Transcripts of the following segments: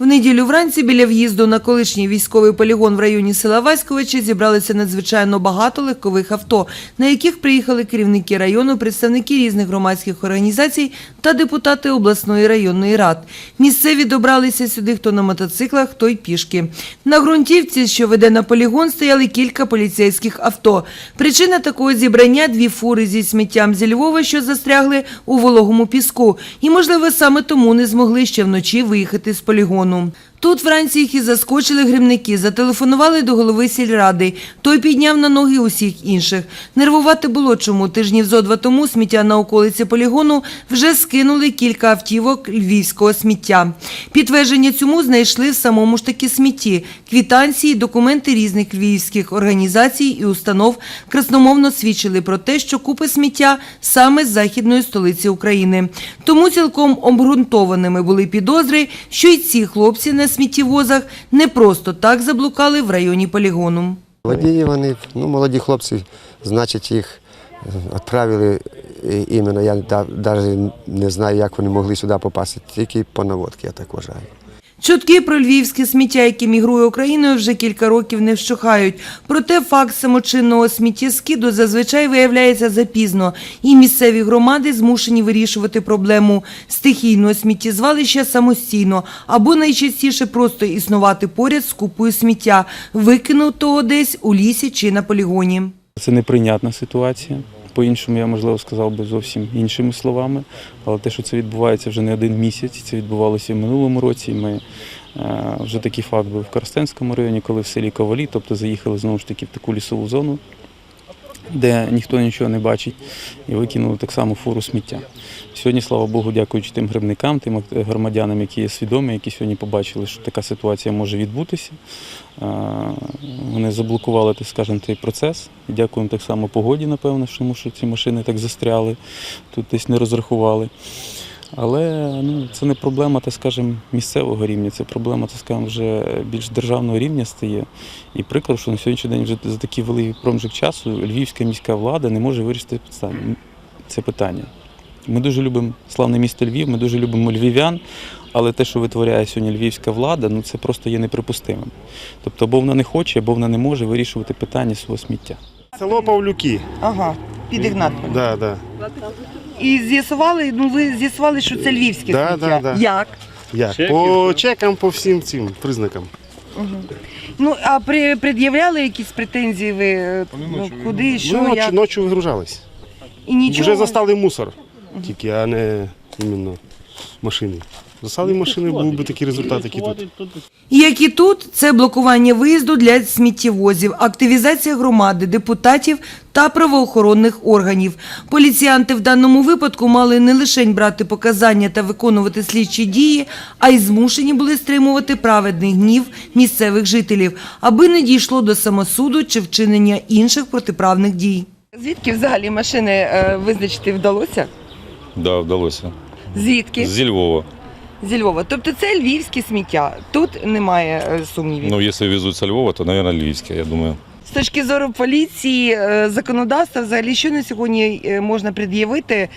В неділю вранці біля в'їзду на колишній військовий полігон в районі села Васьковичі зібралися надзвичайно багато легкових авто, на яких приїхали керівники району, представники різних громадських організацій та депутати обласної районної рад. Місцеві добралися сюди хто на мотоциклах, хто й пішки. На ґрунтівці, що веде на полігон, стояли кілька поліцейських авто. Причина такого зібрання – дві фури зі сміттям зі Львова, що застрягли у вологому піску. І, можливо, саме тому не змогли ще вночі виїхати з полігону. konum. Тут вранці їх і заскочили гримники, зателефонували до голови сільради. Той підняв на ноги усіх інших. Нервувати було чому. Тижнів зо два тому сміття на околиці полігону вже скинули кілька автівок львівського сміття. Підтвердження цьому знайшли в самому ж таки смітті. Квітанції, документи різних львівських організацій і установ красномовно свідчили про те, що купи сміття саме з західної столиці України. Тому цілком обґрунтованими були підозри, що й ці хлопці на сміттєвозах не просто так заблукали в районі полігону. Водії вони, ну, молоді хлопці, значить, їх е, відправили е, іменно. Я навіть не знаю, як вони могли сюди попасти. Тільки по наводці, я так вважаю. Чутки про львівське сміття, яке мігрує Україною, вже кілька років не вщухають. Проте факт самочинного сміттєскиду зазвичай виявляється запізно, і місцеві громади змушені вирішувати проблему стихійного сміттєзвалища самостійно або найчастіше просто існувати поряд з купою сміття, викинутого десь у лісі чи на полігоні. Це неприйнятна ситуація. По-іншому я, можливо, сказав би зовсім іншими словами. Але те, що це відбувається вже не один місяць, це відбувалося і в минулому році. Ми е, вже такий факт був в Коростенському районі, коли в селі Ковалі, тобто заїхали знову ж таки в таку лісову зону, де ніхто нічого не бачить, і викинули так само фуру сміття. Сьогодні, слава Богу, дякуючи тим грибникам, тим громадянам, які є свідомі, які сьогодні побачили, що така ситуація може відбутися. Вони заблокували, так скажемо, цей процес. Дякуємо так само погоді, напевно, що ці машини так застряли, тут десь не розрахували. Але ну, це не проблема, так скажемо, місцевого рівня, це проблема, так скажемо, вже більш державного рівня стає. І прикро, що на сьогоднішній день вже за такий великий проміжок часу львівська міська влада не може вирішити це питання. Ми дуже любимо славне місто Львів, ми дуже любимо львів'ян, але те, що витворяє сьогодні львівська влада, ну це просто є неприпустимим. Тобто, або вона не хоче, або вона не може вирішувати питання свого сміття. Село Павлюки. Ага, під Ігнатом. Да, да. І з'ясували, ну ви з'ясували, що це львівське Да, сміття. да, да. Як? Як? По чекам, по всім цим признакам. Ну, а при, пред'являли якісь претензії ви е, ну, куди, що, ну, ночі, як? ночі вигружались. І нічого. Вже застали мусор, тільки, а не іменно машини. Застали машини, був би такий результат, який тут. Як і тут, це блокування виїзду для сміттєвозів, активізація громади, депутатів та правоохоронних органів. Поліціянти в даному випадку мали не лише брати показання та виконувати слідчі дії, а й змушені були стримувати праведний гнів місцевих жителів, аби не дійшло до самосуду чи вчинення інших протиправних дій. Звідки взагалі машини е, визначити вдалося? Да, вдалося. Звідки? Зі Львова. Зі Львова. Тобто це львівське сміття. Тут немає е, сумнівів. Ну, якщо везуть з Львова, то, мабуть, львівське, я думаю. З точки зору поліції, е, законодавства, взагалі, що на сьогодні е, можна пред'явити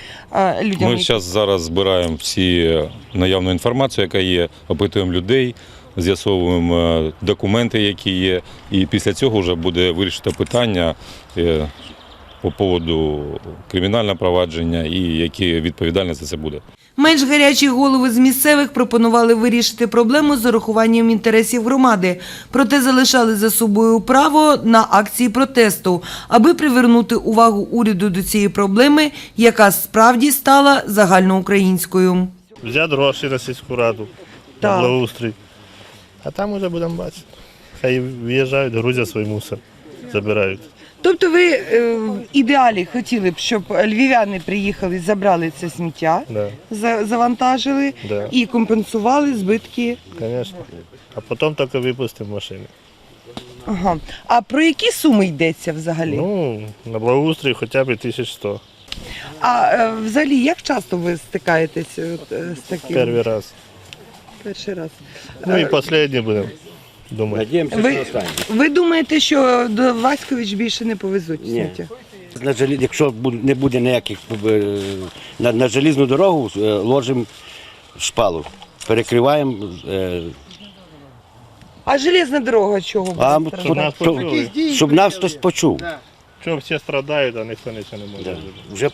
людям? Ми зараз зараз збираємо всі наявну інформацію, яка є, опитуємо людей, з'ясовуємо документи, які є, і після цього вже буде вирішити питання по поводу кримінального провадження і які відповідальність за це буде. Менш гарячі голови з місцевих пропонували вирішити проблему з урахуванням інтересів громади, проте залишали за собою право на акції протесту, аби привернути увагу уряду до цієї проблеми, яка справді стала загальноукраїнською. Взяти гроші на сільську раду, на благоустрій. А там вже будемо бачити. Хай виїжджають, грузять свій мусор, забирають. Тобто ви е, в ідеалі хотіли б, щоб львів'яни приїхали, забрали це сміття, Да, за- завантажили да, і компенсували збитки звісно. А потім тільки випустимо машини. Ага. А про які суми йдеться взагалі? Ну, на благоустрій хоча б 1100. А е, взагалі як часто ви стикаєтесь от, е, з таким? Перший раз. Перший раз. Ну і останній будемо думати. Ви, ви думаєте, що до Васькович більше не повезуть Ні. сміття? На жалі... Якщо бу- не буде ніяких е, на, на желізну дорогу, е, ложимо шпалу. перекриваємо. е, А железна дорога чого А, буде Щоб нас почули. щоб нас хтось почув. Що всі страдають, а ніхто нічого не може. Да. зробити. Вже,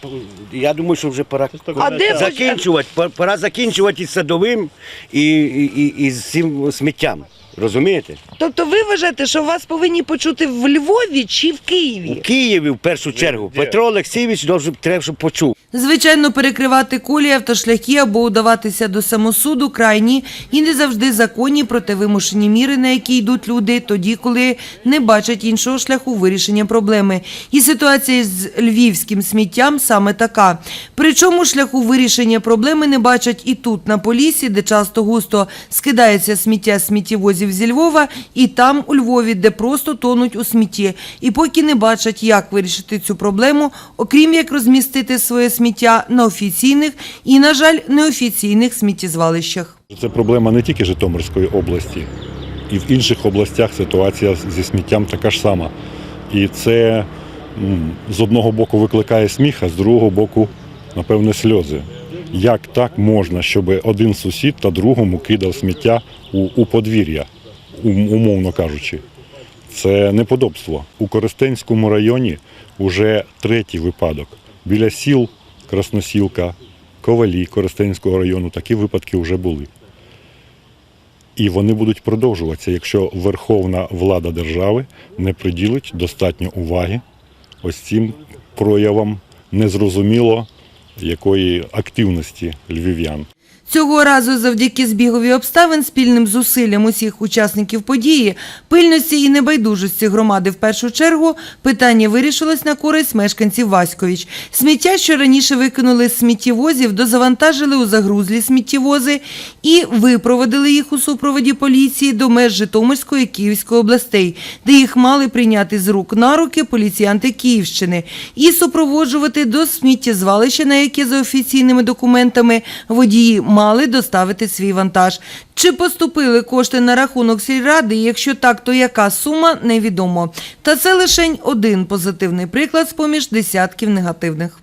я думаю, що вже пора Це ж таке А де закінчувати. Пора закінчувати із садовим і, і, і, і з цим сміттям. Розумієте? Тобто ви вважаєте, що вас повинні почути в Львові чи в Києві? У Києві? В першу чергу. де? Петро Олексійович должен, треба, щоб почув. Звичайно, перекривати колії, автошляхи або удаватися до самосуду крайні і не завжди законні, проте вимушені міри, на які йдуть люди, тоді, коли не бачать іншого шляху вирішення проблеми. І ситуація з львівським сміттям саме така. Причому шляху вирішення проблеми не бачать і тут, на Полісі, де часто густо скидається сміття сміттєвозів зі Львова, і там, у Львові, де просто тонуть у смітті. І поки не бачать, як вирішити цю проблему, окрім як розмістити своє сміття на офіційних і, на жаль, неофіційних сміттєзвалищах. Це проблема не тільки Житомирської області, і в інших областях ситуація зі сміттям така ж сама. І це з одного боку викликає сміх, а з другого боку, напевне, сльози. Як так можна, щоб один сусід та другому кидав сміття у, у подвір'я, умовно кажучи? Це неподобство. У Коростенському районі вже третій випадок. Біля сіл Красносілка, Ковалі Коростенського району такі випадки вже були. І вони будуть продовжуватися, якщо верховна влада держави не приділить достатньо уваги ось цим проявам незрозуміло якої активності львів'ян. Цього разу завдяки збігові обставин, спільним зусиллям усіх учасників події, пильності і небайдужості громади в першу чергу, питання вирішилось на користь мешканців Васькович. Сміття, що раніше викинули з сміттєвозів, дозавантажили у загрузлі сміттєвози і випроводили їх у супроводі поліції до меж Житомирської і Київської областей, де їх мали прийняти з рук на руки поліціянти Київщини і супроводжувати до сміттєзвалища, на яке за офіційними документами водії мали доставити свій вантаж. Чи поступили кошти на рахунок сільради? Якщо так, то яка сума невідомо. Та це лише один позитивний приклад з поміж десятків негативних.